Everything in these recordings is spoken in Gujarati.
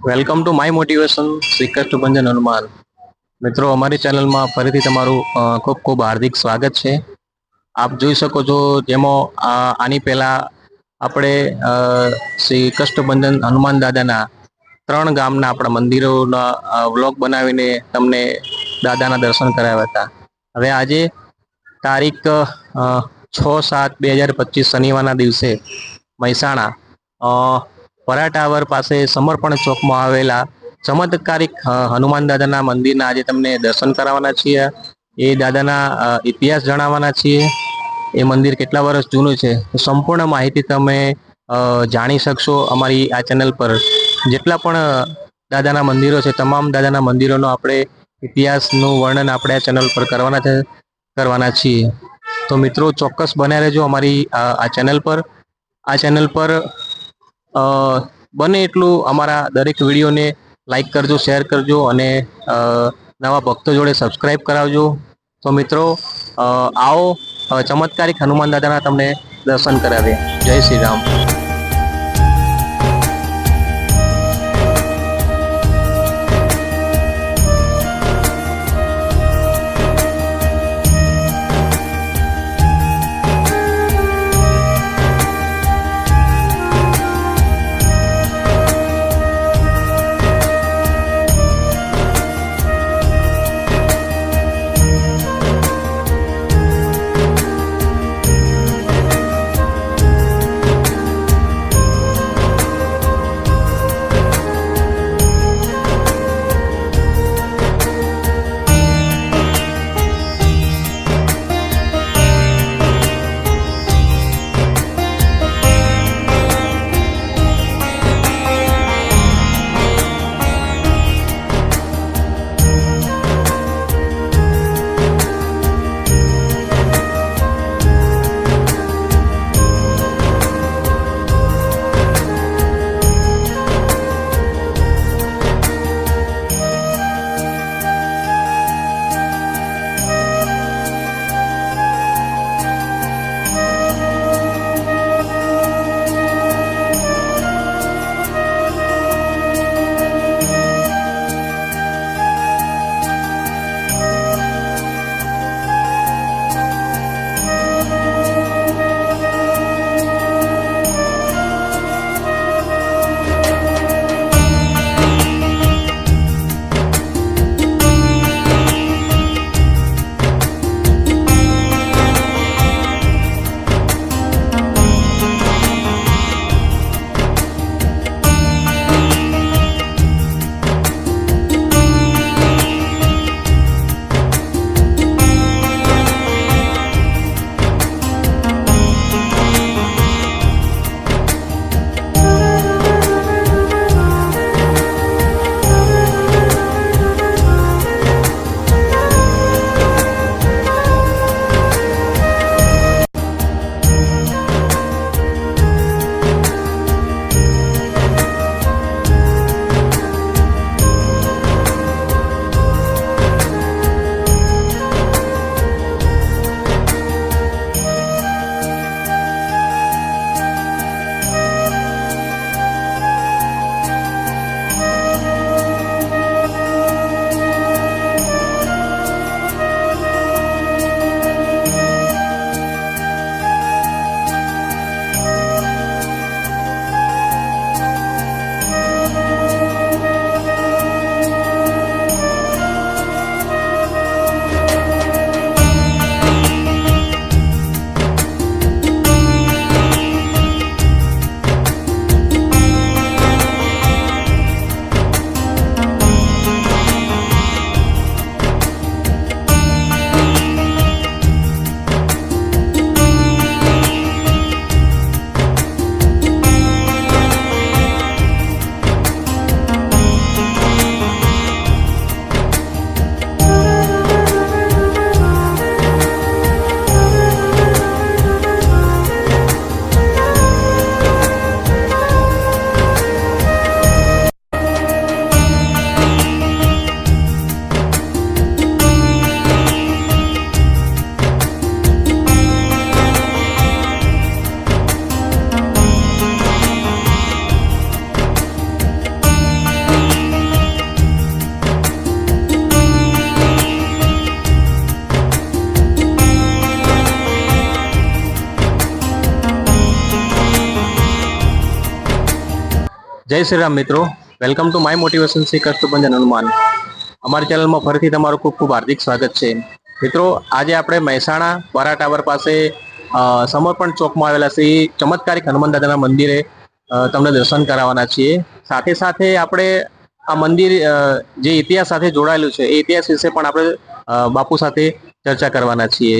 Welcome to my motivation Shri Bhanjan Hanuman મિત્રો, અમારી ચેનલમાં ફરીથી તમારું ખૂબ ખૂબ હાર્દિક સ્વાગત છે. આપ જોઈ શકો છો જેમાં આની પહેલા આપણે શ્રી કષ્ટભંજન હનુમાન દાદાના ત્રણ ગામના આપણા મંદિરોના વ્લોગ બનાવીને તમને દાદાના દર્શન કરાવ્યા હતા. હવે આજે તારીખ છ સાત બે હજાર પચીસ શનિવારના દિવસે મહેસાણા પરા ટાવર પાસે સમર્પણ ચોકમાં આવેલા ચમત્કારિક હનુમાન દાદાના મંદિરના આજે તમને દર્શન કરાવવાના છીએ. એ દાદાના ઇતિહાસ જણાવવાના છીએ. એ મંદિર કેટલા વર્ષ જૂનું છે? સંપૂર્ણ માહિતી તમે જાણી શકશો અમારી આ ચેનલ પર. જેટલા પણ દાદાના મંદિરો છે, તમામ દાદાના મંદિરોનો આપણે ઇતિહાસનું વર્ણન આપણે આ ચેનલ પર કરવાના છે, કરવાના છીએ. તો મિત્રો, ચોક્કસ બન્યા રહેજો અમારી આ ચેનલ પર. આ ચેનલ પર બને એટલું અમારા દરેક વિડીયોને લાઈક કરજો શેર કરજો અને નવા ભક્તો જોડે સબસ્ક્રાઈબ કરાવજો. તો મિત્રો આવો ચમત્કારિક હનુમાન દાદાના તમને દર્શન કરાવીએ. જય શ્રી રામ. શ્રી રામ મિત્રો. Welcome to my motivation Shri Kashtabhanjan Hanuman અમારી ચેનલમાં ફરીથી તમારું ખૂબ ખૂબ હાર્દિક સ્વાગત છે. મિત્રો, આજે આપણે મહેસાણા વારા ટાવર પાસે સમર્પણ ચોકમાં આવેલા શ્રી ચમત્કારિક હનુમાન દાદાના મંદિરે તમને દર્શન કરાવવાના છીએ. સાથે સાથે આપણે આ મંદિર જે ઇતિહાસ સાથે જોડાયેલું છે, એ ઇતિહાસ વિશે પણ આપણે બાપુ સાથે ચર્ચા કરવાના છીએ.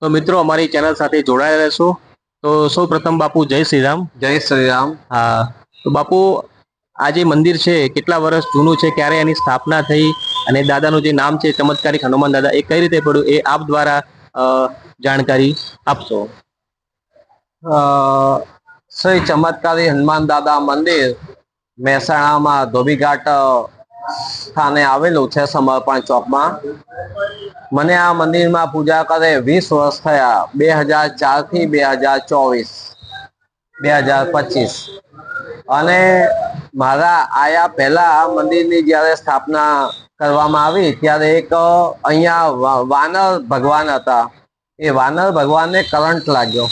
તો મિત્રો, અમારી ચેનલ સાથે જોડાયેલા રહેશો. તો સૌ પ્રથમ બાપુ જય શ્રી રામ જય શ્રી રામ હા તો બાપુ આ જે મંદિર છે કેટલા વર્ષ જૂનું છે ક્યારે એની સ્થાપના થઈ અને દાદાનું જે નામ છે ચમત્કારિક હનુમાન દાદા એ કઈ રીતે પડ્યું એ આપ દ્વારા જાણકારી આપશો? શ્રી ચમત્કારી હનુમાન દાદા મંદિર મહેસાણામાં ધોબીઘાટ સ્થાને આવેલું છે સમર્પણ ચોકમાં. મને આ મંદિરમાં પૂજા કરે વીસ વર્ષ થયા. બે હજાર ચારથી બે હજાર ચોવીસ. બે હજાર પચીસ. અને મારા આયા પહેલા મંદિરની જ્યારે સ્થાપના કરવામાં આવી, ત્યારે એક અહીંયા વાનર ભગવાન હતા. એ વાનર ભગવાનને કરંટ લાગ્યો.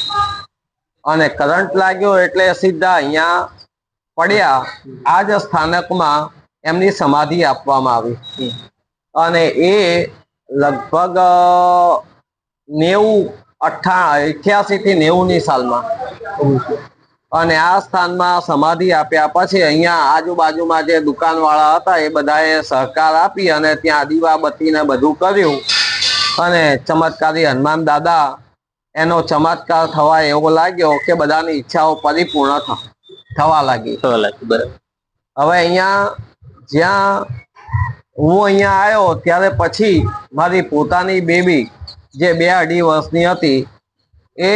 અને કરંટ લાગ્યો એટલે સીધા અહીંયા પડ્યા. આ જ સ્થાનકમાં એમની સમાધિ આપવામાં આવી અને એ લગભગ નેવું અઠ્ઠા અઠ્યાસી થી નેવુંની સાલમાં અને આ સ્થાનમાં સમાધિ આપ્યા પછી અહીંયા આજુબાજુમાં જે દુકાનવાળા હતા એ બધાએ સહકાર આપી અને ત્યાં દીવાબત્તીને બધું કર્યું. અને ચમત્કારી હનુમાન દાદા એનો ચમત્કાર થવા એવો લાગ્યો કે બધાની ઈચ્છાઓ પરિપૂર્ણ થવા લાગી બરાબર. હવે અહીંયા જ્યાં હું અહીંયા આવ્યો ત્યારે પછી મારી પોતાની બેબી જે બે અઢી વર્ષની હતી એ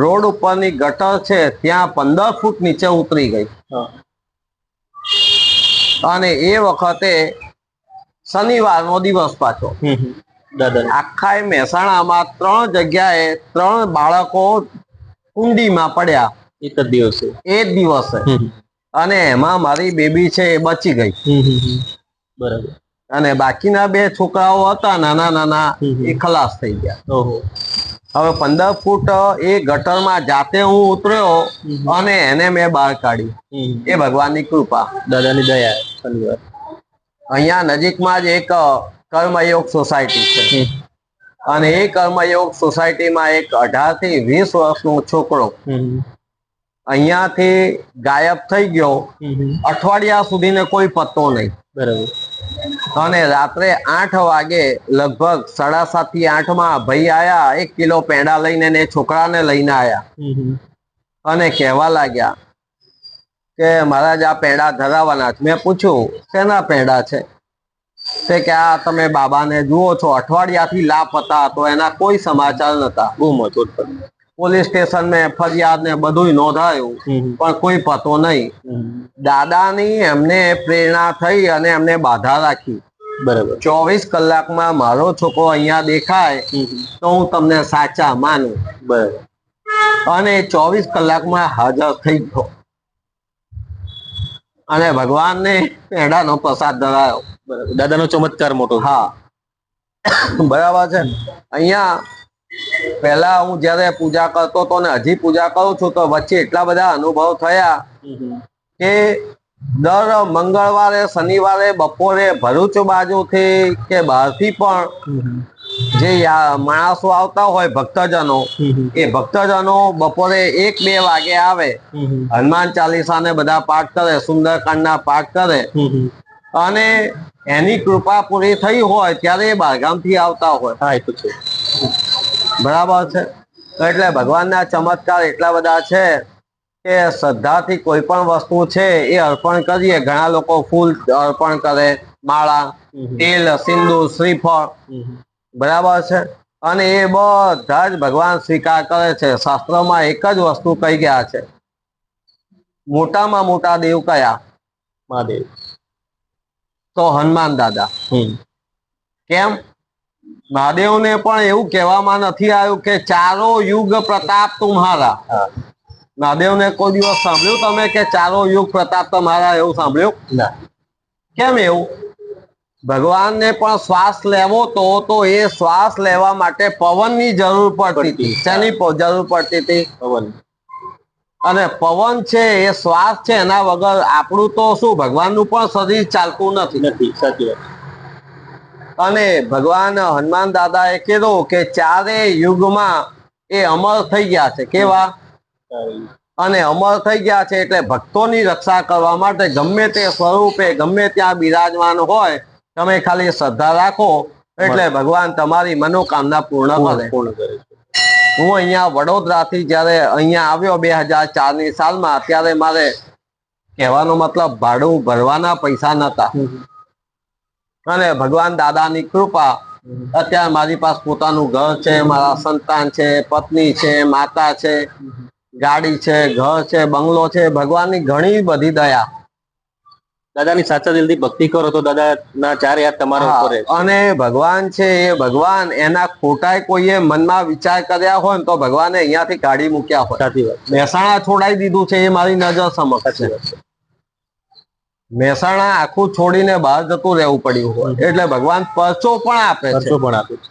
રોડ ઉપરની ગટર છે ત્યાં પંદર ફૂટ નીચે ઉતરી ગઈ. અને એ વખતે શનિવારનો દિવસ પાછો. આખા એ મહેસાણામાં ત્રણ જગ્યાએ ત્રણ બાળકો કુંડીમાં પડ્યા. એક જ દિવસે. એ જ દિવસે. અને એમાં મારી બેબી છે એ બચી ગઈ. બરાબર. અને બાકીના બે છોકરાઓ હતા નાના નાના એ ખલાસ થઈ ગયા. હવે પંદર ફૂટ એ ગટરમાં જાતે હું ઉતર્યો અને એને મેં બહાર કાઢી એ ભગવાનની કૃપા. દાદાની દયા અહીંયા નજીકમાં જ એક કર્મયોગ સોસાયટી છે. અને એ કર્મયોગ સોસાયટીમાં એક અઢારથી વીસ વર્ષનો છોકરો અહીંયાથી ગાયબ થઈ ગયો. અઠવાડિયા સુધીને કોઈ પત્તો નહીં. બરાબર. અને રાત્રે આઠ વાગે લગભગ સાડા સાતથી આઠમાં ભાઈ આયા એક કિલો પેંડા લઈને ને છોકરાને લઈને આયા. અને કહેવા લાગ્યા કે મહારાજ આ પેંડા ધરાવવાના છે. મેં પૂછ્યું શેના પેંડા છે? તે કે આ તમે બાબાને જુઓ છો અઠવાડિયાથી લાપતા તો એના કોઈ સમાચાર નતા. બહુ હતો પોલીસ સ્ટેશન મેં ફરિયાદ ને બધું નોંધાયું પણ કોઈ પતો નહીં. દાદાની એમને પ્રેરણા થઈ અને એમને બાધા રાખી. બરાબર. ચોવીસ કલાકમાં મારો છોકરો અહીંયા દેખાય તો હું તમને સાચા માનું. બરાબર. અને ચોવીસ કલાકમાં હાજર થઈ ગયો. અને ભગવાનને પેડાનો પ્રસાદ ધરાયો. દાદાનો ચમત્કાર મોટો. હા. બરાબર છે. અહીંયા પહેલા હું જ્યારે પૂજા કરતો હતો ને હજી પૂજા કરું છું તો વચ્ચે એટલા બધા અનુભવ થયા કે દર મંગળવારે શનિવારે બપોરે ભરૂચ બાજુથી કે બહારથી પણ જે માણસો આવતા હોય ભક્તજનો એ ભક્તજનો બપોરે એક બે વાગે આવે હનુમાન ચાલીસા ને બધા પાઠ કરે સુંદરકાંડ ના પાઠ કરે અને એની કૃપા પૂરી થઈ હોય ત્યારે એ બહારગામથી આવતા હોય. બરાબર છે. તો એટલે ભગવાનના ચમત્કાર એટલા બધા છે કે શ્રદ્ધાથી કોઈ પણ વસ્તુ છે એ અર્પણ કરીએ. ઘણા લોકો ફૂલ અર્પણ કરે માળા તેલ સિંદૂર શ્રીફળ. બરાબર છે. અને એ બધા જ ભગવાન સ્વીકાર કરે છે. શાસ્ત્રોમાં એક જ વસ્તુ કહી ગયા છે. મોટામાં મોટા દેવ કયા? મહાદેવ. તો હનુમાન દાદા. કેમ? મહાદેવને પણ એવું કહેવામાં નથી આવ્યું કે ચારો યુગ પ્રતાપ તુમ્હારા. મહાદેવને કોઈ દિવસ સાંભળ્યું તમે કે ચારો યુગ પ્રતાપ તમારા એવું સાંભળ્યું? ના. કેમ એવું? ભગવાનને પણ શ્વાસ લેવો તો તો એ શ્વાસ લેવા માટે પવનની જરૂર પડતી હતી. શેની જરૂર પડતી હતી? પવન. અને પવન છે એ શ્વાસ છે એના વગર આપણું તો શું ભગવાનનું પણ શરીર ચાલતું નથી. નથી સાચી વાત. અને ભગવાન હનુમાન દાદાએ કીધું કે ચારે યુગમાં એ અમર થઈ ગયા છે. કેવા? અને અમર થઈ ગયા છે એટલે ભક્તોની રક્ષા કરવા માટે ગમે તે સ્વરૂપે ગમે ત્યાં બિરાજમાન હોય તમે ખાલી શ્રદ્ધા રાખો એટલે ભગવાન તમારી મનોકામના પૂર્ણ કરે. હું અહીંયા વડોદરાથી જ્યારે અહીંયા આવ્યો બે હજાર ચારની સાલમાં ત્યારે મારે કહેવાનો મતલબ ભાડું ભરવાના પૈસા નતા અને ભગવાન દાદાની કૃપા. અત્યારે મારી પાસે પોતાનું ઘર છે મારા સંતાન છે પત્ની છે માતા છે ગાડી છે ઘર છે બંગલો છે. ભગવાનની ઘણી બધી દયા. દાદાની સાચા દિલથી ભક્તિ કરો તો દાદાના ચાર યાદ તમારા ઉપર અને ભગવાન છે એ ભગવાન એના ખોટા કોઈએ મનમાં વિચાર કર્યા હોય ને તો ભગવાને અહીંયાથી કાઢી મૂક્યા હોય. મહેસાણા છોડાઈ દીધું છે એ મારી નજર સમક્ષ છે. મહેસાણા આખું છોડીને બહાર જતું રહેવું પડ્યું હોય. એટલે ભગવાન પરચો પણ આપે છે. પણ આપે છે.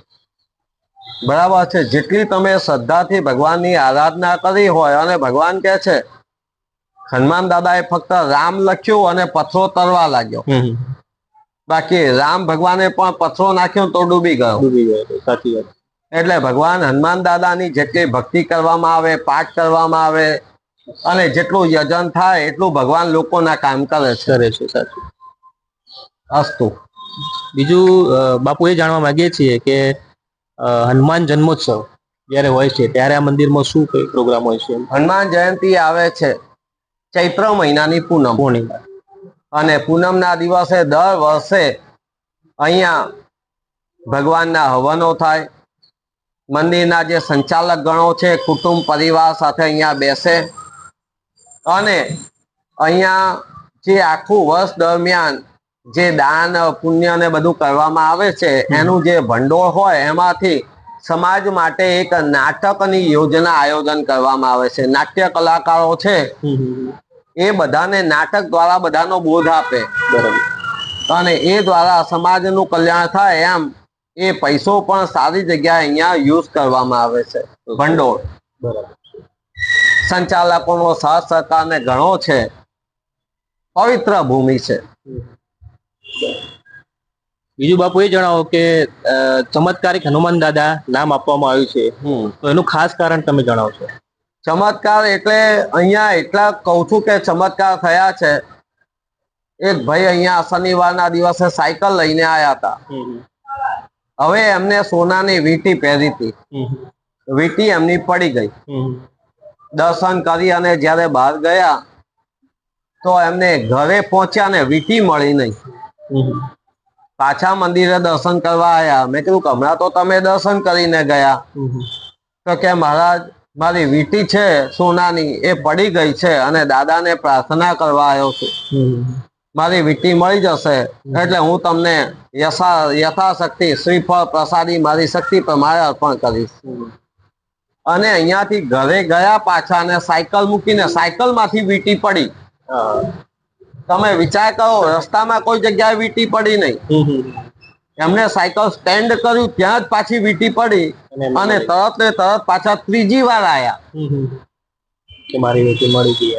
બરાબર છે. જેટલી તમે શ્રદ્ધાથી ભગવાનની આરાધના કરી હોય અને ભગવાન કે છે હનુમાન દાદાએ ફક્ત રામ લખ્યું અને પથ્થરો તરવા લાગ્યો. બાકી રામ ભગવાને પણ પથ્થરો નાખ્યો તો ડૂબી ગયો. ડૂબી ગયો સાચી વાત. એટલે ભગવાન હનુમાન દાદાની જેટલી ભક્તિ કરવામાં આવે પાઠ કરવામાં આવે અને જેટલું યજન થાય એટલું ભગવાન લોકોના કામકાજ કરે છે. સાચું. અસ્તુ. બીજું બાપુ એ જાણવા માંગીએ છીએ કે હનુમાન જન્મોત્સવ જ્યારે હોય છે ત્યારે આ મંદિરમાં શું કઈ પ્રોગ્રામ હોય છે? હનુમાન જયંતિ આવે છે ચૈત્ર મહિનાની પૂનમ. પૂર્ણિમા. અને પૂનમના દિવસે દર વર્ષે અહીંયા ભગવાનના હવનો થાય. મંદિરના જે સંચાલક ગણો છે કુટુંબ પરિવાર સાથે અહીંયા બેસે. અને અહીંયા જે આખું વર્ષ દરમિયાન જે દાન પુણ્ય ને બધું કરવામાં આવે છે એનું જે ભંડોળ હોય એમાંથી સમાજ માટે એક નાટકની યોજના આયોજન કરવામાં આવે છે. નાટ્ય કલાકારો છે એ બધાને નાટક દ્વારા બધાનો બોધ આપે. બરાબર. અને એ દ્વારા સમાજનું કલ્યાણ થાય એમ એ પૈસો પણ સારી જગ્યાએ અહીંયા યુઝ કરવામાં આવે છે. ભંડોળ. બરાબર. સંચાલકોનો સાથ સહકાર ને ઘણો છે. પવિત્ર ભૂમિ છે. બીજું બાપુ એ જણાવો કે ચમત્કારિક હનુમાન દાદા નામ આપવામાં આવ્યું છે. તો એનું ખાસ કારણ તમે જણાવશો ચમત્કાર એટલે અહીંયા એટલા કહું છું કે ચમત્કાર થયા છે. એક ભાઈ અહીંયા શનિવારના દિવસે સાયકલ લઈને આવ્યા હતા. હવે એમને સોનાની વીંટી પહેરી હતી. વીંટી એમની પડી ગઈ. દર્શન કરી અને જ્યારે બહાર ગયા તો એમને ઘરે પહોંચ્યા ને વીટી મળી નહીં. પાછા મંદિરે દર્શન કરવા આવ્યા મેં કીધું હમણાં તો તમે દર્શન કરીને ગયા. તો કે મહારાજ મારી વીટી છે સોનાની એ પડી ગઈ છે અને દાદાને પ્રાર્થના કરવા આવ્યો છું. મારી વીટી મળી જશે એટલે હું તમને યથા યથાશક્તિ શ્રીફળ પ્રસાદી મારી શક્તિ પ્રમાણે અર્પણ કરીશ. અને અહીંયાથી ઘરે ગયા પાછા અને સાયકલ મૂકીને સાયકલમાંથી વીંટી પડી. તમે વિચાર કરો રસ્તામાં કોઈ જગ્યાએ વીંટી પડી નહીં. એમને સાયકલ સ્ટેન્ડ કર્યું ત્યાં જ પાછી વીંટી પડી અને તરત ને તરત પાછા ત્રીજી વાર આયા. મારી વીટી મળી ગઈ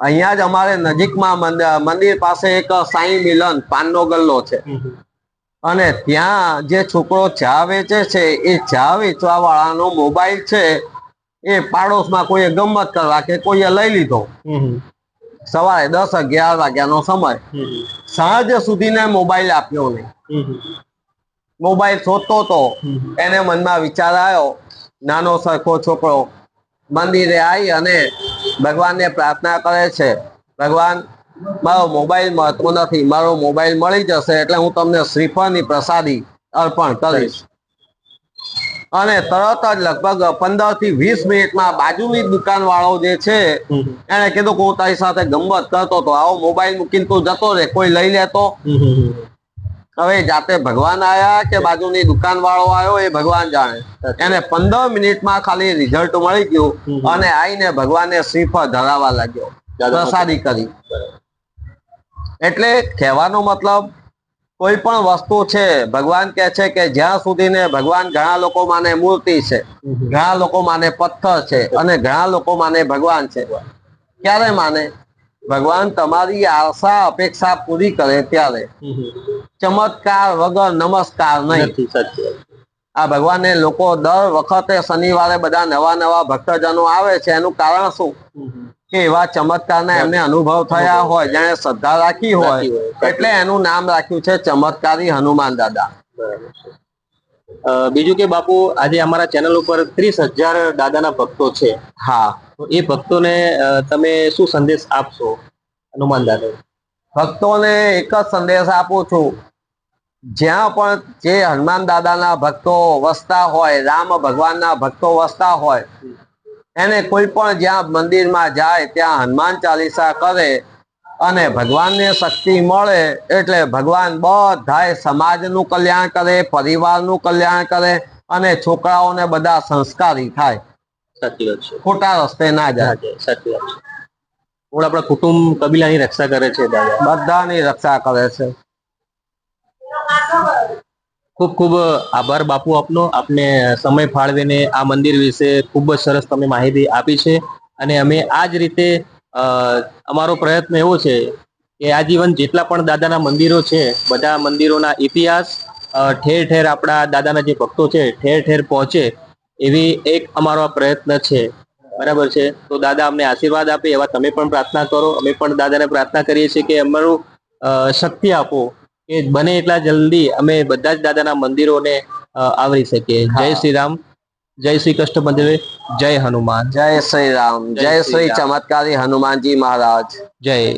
અહીંયા જ અમારે નજીકમાં મંદિર પાસે એક સાંઈ મિલન પાનનો ગલ્લો છે. અને ત્યાં જે છોકરો ચા વેચે છે એ ચા વેચવા વાળાનો મોબાઈલ છે એ પાડોશમાં કોઈએ ગમત કરવા કે કોઈએ લઈ લીધો. સવારે દસ અગિયાર વાગ્યાનો સમય. સાંજ સુધીને મોબાઈલ આપ્યો નહીં. મોબાઈલ શોધતો તો એને મનમાં વિચાર આવ્યો નાનો સરખો છોકરો મંદિરે આવી અને ભગવાનને પ્રાર્થના કરે છે. ભગવાન મારો મોબાઈલ મળતો નથી. મારો મોબાઈલ મળી જશે એટલે હું તમને શ્રીફળની પ્રસાદી અર્પણ કરીશ. અને તરત જ લગભગ પંદરથી વીસ મિનિટમાં બાજુની દુકાન વાળો જે છે એને કીધું કે હું તારી સાથે ગમત કરતો તો આવો મોબાઈલ મૂકીને તું જતો રે કોઈ લઈ લેતો. હવે જાતે ભગવાન આયા કે બાજુની દુકાન વાળો આવ્યો એ ભગવાન જાણે. એને પંદર મિનિટમાં ખાલી રિઝલ્ટ મળી ગયું અને આઈને ભગવાને શ્રીફળ ધરાવા લાગ્યો. પ્રસાદી કરી. એટલે કહેવાનો મતલબ કોઈ પણ વસ્તુ છે ભગવાન કહે છે કે જ્યાં સુધી ને ભગવાન ઘણા લોકો માને મૂર્તિ છે ઘણા લોકો માને પથ્થર છે અને ઘણા લોકો માને ભગવાન છે. ક્યારે માને? ભગવાન તમારી આશા અપેક્ષા પૂરી કરે ત્યારે. ચમત્કાર વગર નમસ્કાર નહીં. આ ભગવાનને લોકો દર વખતે શનિવારે બધા નવા નવા ભક્તજનો આવે છે. એનું કારણ શું? કે એવા ચમત્કારના એમને અનુભવ થયા હોય જેને શ્રદ્ધા રાખી હોય એટલે એનું નામ રાખ્યું છે ચમત્કારી હનુમાન દાદા. બીજું કે બાપુ આજે અમારા ચેનલ ઉપર ત્રીસ હજાર દાદાના ભક્તો છે. હા. તો એ ભક્તોને તમે શું સંદેશ આપશો હનુમાન દાદા ભક્તોને એક જ સંદેશ આપું છું. જ્યાં પણ જે હનુમાન દાદાના ભક્તો વસતા હોય રામ ભગવાનના ભક્તો વસતા હોય એને કોઈ પણ જ્યાં મંદિરમાં જાય ત્યાં હનુમાન ચાલીસા કરે અને ભગવાનને શક્તિ મળે એટલે ભગવાન બધાય સમાજનું કલ્યાણ કરે પરિવારનું કલ્યાણ કરે અને છોકરાઓને બધા સંસ્કારી થાય. સાચી વાત છે. ખોટા રસ્તે ના જાય. સાચી વાત છે. મૂળ આપણા કુટુંબ કબીલાની રક્ષા કરે છે બધાની રક્ષા કરે છે. ખૂબ ખૂબ આભાર બાપુ આપનો. આપને સમય ફાળવીને આ મંદિર વિશે ખૂબ જ સરસ તમે માહિતી આપી છે. અને અમે આ જ રીતે અમારો પ્રયત્ન એવો છે કે આજીવન જેટલા પણ દાદાના મંદિરો છે, બધા મંદિરોના ઇતિહાસ ઠેર ઠેર આપણા દાદાના જે ભક્તો છે, ઠેર ઠેર પહોંચે એવી એક અમારો પ્રયત્ન છે. બરાબર છે? તો દાદા અમને આશીર્વાદ આપે એવા તમે પણ પ્રાર્થના કરો. અમે પણ દાદાને પ્રાર્થના કરીએ છીએ કે અમારું શક્તિ આપો. કે બને એટલા જલ્દી અમે બધા જ દાદાના મંદિરોને આવરી શકીએ. જય શ્રી રામ જય શ્રી કૃષ્ણ મંદિર. જય હનુમાન. જય શ્રી રામ જય શ્રી ચમત્કારી હનુમાનજી મહારાજ. જય.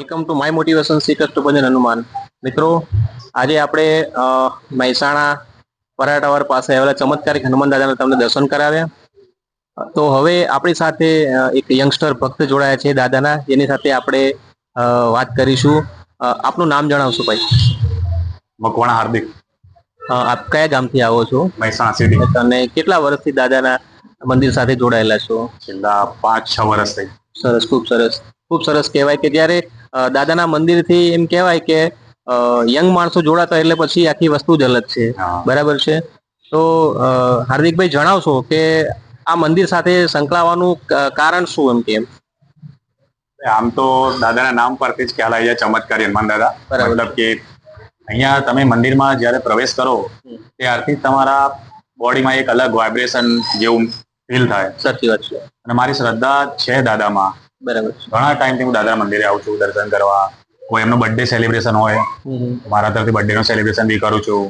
Welcome to my motivation seeker to Bhajan Hanuman મિત્રો આજે આપણે મહેસાણા પરાટાવર પાસે આવેલા ચમત્કારિક હનુમાન દાદાના તમને દર્શન કરાવ્યા. તો હવે આપણી સાથે એક યંગસ્ટર ભક્ત જોડાયા છે દાદાના. જેની સાથે આપણે વાત કરીશું. આપનું નામ જણાવશો ભાઈ? મકવાણા હાર્દિક. આપ કયા ગામથી આવો છો? મહેસાણા સિટી અને કેટલા વર્ષથી દાદાના મંદિર સાથે જોડાયેલા છો? છેલ્લા પાંચ છ વર્ષ થઈ. સરસ ખૂબ સરસ. ખૂબ સરસ કહેવાય કે જ્યારે દાદાના મંદિરથી એમ કહેવાય કે યંગ માણસો જોડાતા એટલે પછી આખી વસ્તુ જ અલગ છે. બરાબર છે? તો હાર્દિકભાઈ જણાવશો કે આ મંદિર સાથે સંકળાવાનું કારણ શું એમ કેમ આમ તો દાદાના નામ પરથી જ ખ્યાલ આવી જાય ચમત્કારી હનુમાન દાદા. મતલબ કે અહીંયા તમે મંદિરમાં જ્યારે પ્રવેશ કરો ત્યારથી તમારા બોડીમાં એક અલગ વાઇબ્રેશન જેવું ફીલ થાય. સાચી વાત છે. અને મારી શ્રદ્ધા છે દાદામાં. બરાબર. ઘણા ઘણા ટાઈમથી હું દાદા મંદિરે આવું છું દર્શન કરવા. કોઈ એમનો બર્થડે સેલિબ્રેશન હોય મારા તરફથી બર્થડે નું સેલિબ્રેશન બી કરું છું.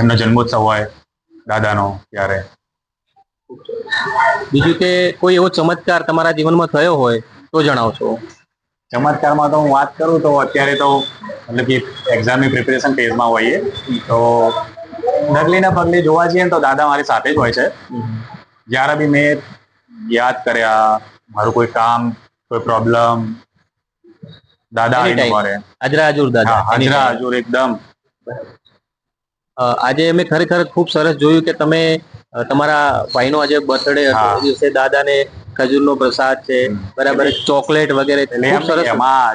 એમનો જન્મોત્સવ હોય દાદાનો ત્યારે. બીજું કે કોઈ એવો ચમત્કાર તમારા જીવનમાં થયો હોય તો જણાવશો. ચમત્કારમાં તો હું વાત કરું તો અત્યારે તો મતલબ કે એક્ઝામની પ્રિપેરેશન ફેઝમાં હોઈએ. તો ડગલી ના પગલે જોવા જઈએ તો દાદા મારી સાથે જ હોય છે. જ્યારે બી મેં યાદ કર્યા મારું કોઈ કામ કોઈ પ્રોબ્લેમ દાદા આવીને. હાજરા હજુર દાદા. હાજરા હજુર એકદમ. આજે અમે ખરેખર ખૂબ સરસ જોયું કે તમે તમારા ભાઈનો આજે બર્થડે હતો. એ દિવસે દાદાને ખજૂરનો પ્રસાદ છે. બરાબર ચોકલેટ વગેરે. એમ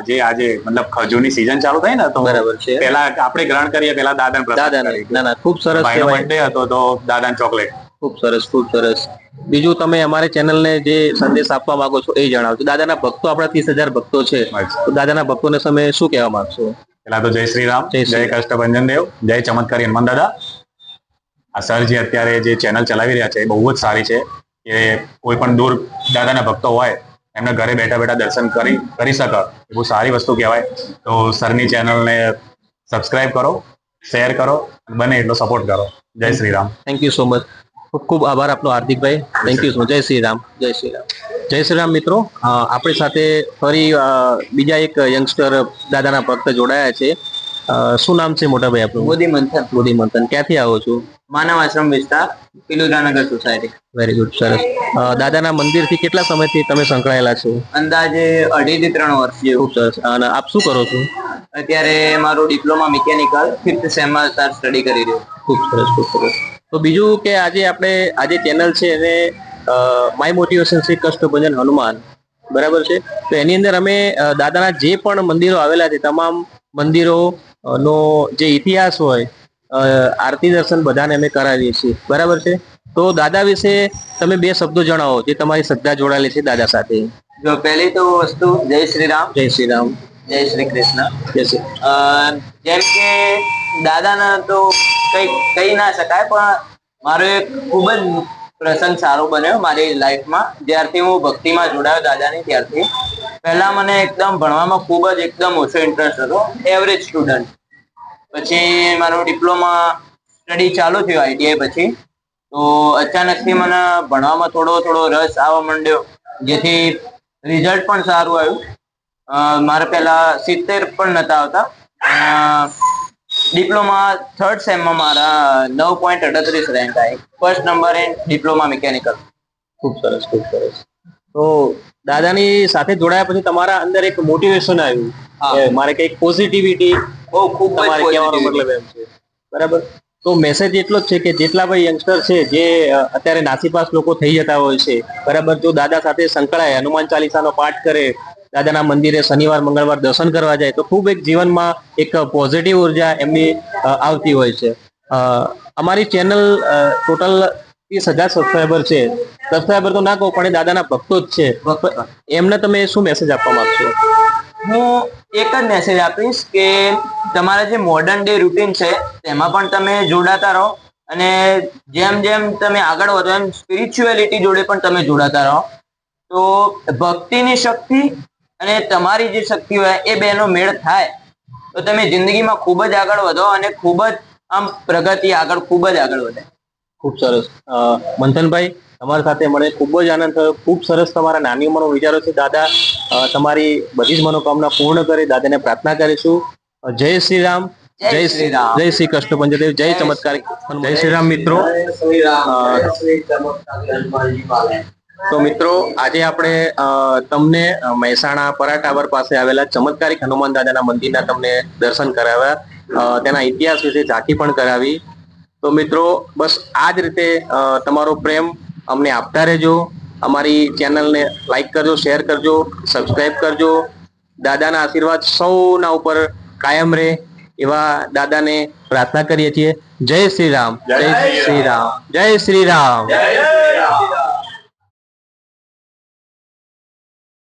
જે આજે મતલબ ખજૂરની સીઝન ચાલુ થઈ ને તો બરાબર છે. પેલા આપણે ગ્રહણ કરીએ પેલા દાદાને પ્રસાદ દાદાને. ના ના ખૂબ સરસ બર્થડે હતો તો દાદાને ચોકલેટ. ખૂબ સરસ ખૂબ સરસ. બીજું તમે અમારી ચેનલને જે સંદેશ આપવા માંગો છો એ જણાવજો. દાદાના ભક્તો આપણા ત્રીસ હજાર ભક્તો છે. તો દાદાના ભક્તોને તમે શું કહેવા માંગશો? પેલા તો જય શ્રી રામ. જય કષ્ટભંજન દેવ. જય ચમત્કારી હનુમાન દાદા. આ સર જે અત્યારે જે ચેનલ ચલાવી રહ્યા છે એ બહુ જ સારી છે કે કોઈ પણ દૂર દાદાના ભક્તો હોય એમને ઘરે બેઠા બેઠા દર્શન કરી કરી શકે. એ બહુ સારી વસ્તુ કહેવાય. તો સરની ચેનલને સબસ્ક્રાઇબ કરો શેર કરો અને બને એટલો સપોર્ટ કરો. જય Shri Ram. Thank you so much ખૂબ ખૂબ આભાર આપનો હાર્દિકભાઈ થેન્ક યુ જય શ્રી રામ. જય શ્રી રામ. જય શ્રી રામ મિત્રો. આપણી સાથે ફરી બીજા એક યંગસ્ટર દાદાના ભક્ત જોડાયા છે. શું નામ છે મોટાભાઈ આપણું મોદી મંથન. મોદી મંથન. ક્યાંથી આવો છો? માનવ આશ્રમ વિસ્તાર પિલુદાનગર સોસાયટી. વેરી ગુડ સરસ. દાદાના મંદિરથી કેટલા સમયથી તમે સંકળાયેલા છો? અંદાજે અઢી થી ત્રણ વર્ષ જેવું. ખૂબ સરસ. અને આપ શું કરો છો? અત્યારે મારું ડિપ્લોમા મિકેનિકલ ફિફ્થ સેમમાં તાર સ્ટડી કરી રહ્યો ખૂબ સરસ ખૂબ સરસ. તો બીજું કે આજે આપણે આજે ચેનલ છે એને માય મોટિવેશન શ્રી કષ્ટ ભજન હનુમાન બરાબર છે? તો એની અંદર અમે દાદાના જે પણ મંદિરો આવેલા છે તમામ મંદિરો નો જે ઇતિહાસ હોય આરતી દર્શન બધાને અમે કરાવીએ છીએ બરાબર છે? તો દાદા વિશે તમે બે શબ્દો જણાવો જે તમારી શ્રદ્ધા જોડાયેલી છે દાદા સાથે. જો પહેલી તો વસ્તુ જય શ્રી રામ જય શ્રી રામ જય શ્રી કૃષ્ણ. જય શ્રી જેમ કે દાદાના તો કઈ કહી ના શકાય, પણ મારો એક ખૂબ જ પ્રસંગ સારો બન્યો મારી લાઈફમાં. જ્યારથી હું ભક્તિમાં જોડાયો દાદાની, ત્યારથી. પહેલા મને એકદમ ભણવામાં ખૂબ જ એકદમ ઓછો ઇન્ટરેસ્ટ હતો. એવરેજ સ્ટુડન્ટ પછી મારો ડિપ્લોમા સ્ટડી ચાલુ થયો આઈટીઆઈ પછી. તો અચાનકથી મને ભણવામાં થોડો થોડો રસ આવવા માંડ્યો, જેથી રિઝલ્ટ પણ સારું આવ્યું. મારે પહેલા સિત્તેર પણ નતા આવતા. ડિપ્લોમા થર્ડ સેમમાં મારા નવ પોઈન્ટ અડત્રીસ રેન્ક આવી first number in diploma mechanical ખૂબ સરસ ખૂબ સરસ. તો દાદાની સાથે જોડાયા પછી તમારા અંદર એક મોટિવેશન આવ્યું કે મારે કંઈક પોઝિટિવિટી બહુ ખૂબ તમારે કહેવાનો મતલબ એમ છે. બરાબર? તો મેસેજ એટલો જ છે કે જેટલા ભાઈ યંગસ્ટર છે જે અત્યારે નાસીપાસ લોકો થઈ જતા હોય છે બરાબર? જો દાદા સાથે સંકળાય હનુમાન ચાલીસાનો પાઠ કરે દાદાના મંદિરે શનિવાર, મંગળવાર દર્શન કરવા જાય તો ખૂબ એક જીવનમાં એક પોઝિટિવ ઊર્જા એમની આવતી હોય છે. અમારી ચેનલ ટોટલ ત્રીસ હજાર સબસ્ક્રાઈબર છે. સબસ્ક્રાઈબર તો ના કહો, પણ દાદાના ભક્તો જ છે. એમને તમે શું મેસેજ આપવા માંગશો? હું એક જ મેસેજ આપીશ કે તમારા જે મોડર્ન ડે રૂટીન છે, તેમાં પણ તમે જોડાતા રહો અને જેમ જેમ તમે આગળ વધો, એમ સ્પિરિચ્યુઅલિટી જોડે પણ તમે જોડાતા રહો. તો ભક્તિની શક્તિ અને તમારી જે શક્તિ હોય એ બેનો મેળ થાય. તો તમે જિંદગીમાં ખૂબ જ આગળ વધો અને ખૂબ જ આમ પ્રગતિ આગળ ખૂબ જ આગળ વધે. ખૂબ સરસ. મંથનભાઈ તમારી સાથે મળે ખૂબ જ આનંદ થયો. ખૂબ સરસ તમારા નાની ઉંમરનો વિચારો છે. દાદા તમારી બધી જ મનોકામના પૂર્ણ કરે. દાદાને પ્રાર્થના કરીશું. જય શ્રી રામ. જય જય શ્રી રામ. જય શ્રી કૃષ્ણ પંચદેવ. જય ચમત્કાર. જય શ્રી રામ મિત્રો. તો મિત્રો આજે આપણે તમને મહેસાણા પરાટાવર પાસે આવેલા ચમત્કારિક હનુમાન દાદાના મંદિરના તમને દર્શન કરાવ્યા. તેના ઇતિહાસ વિશે ઝાંખી પણ કરાવી. તો મિત્રો બસ આ જ રીતે તમારો પ્રેમ અમને આપતા રહેજો. અમારી ચેનલને લાઈક કરજો શેર કરજો સબસ્ક્રાઈબ કરજો. દાદાના આશીર્વાદ સૌના ઉપર કાયમ રહે. એવા દાદાને પ્રાર્થના કરીએ છીએ. જય શ્રી રામ. જય શ્રી રામ. જય શ્રી રામ. જય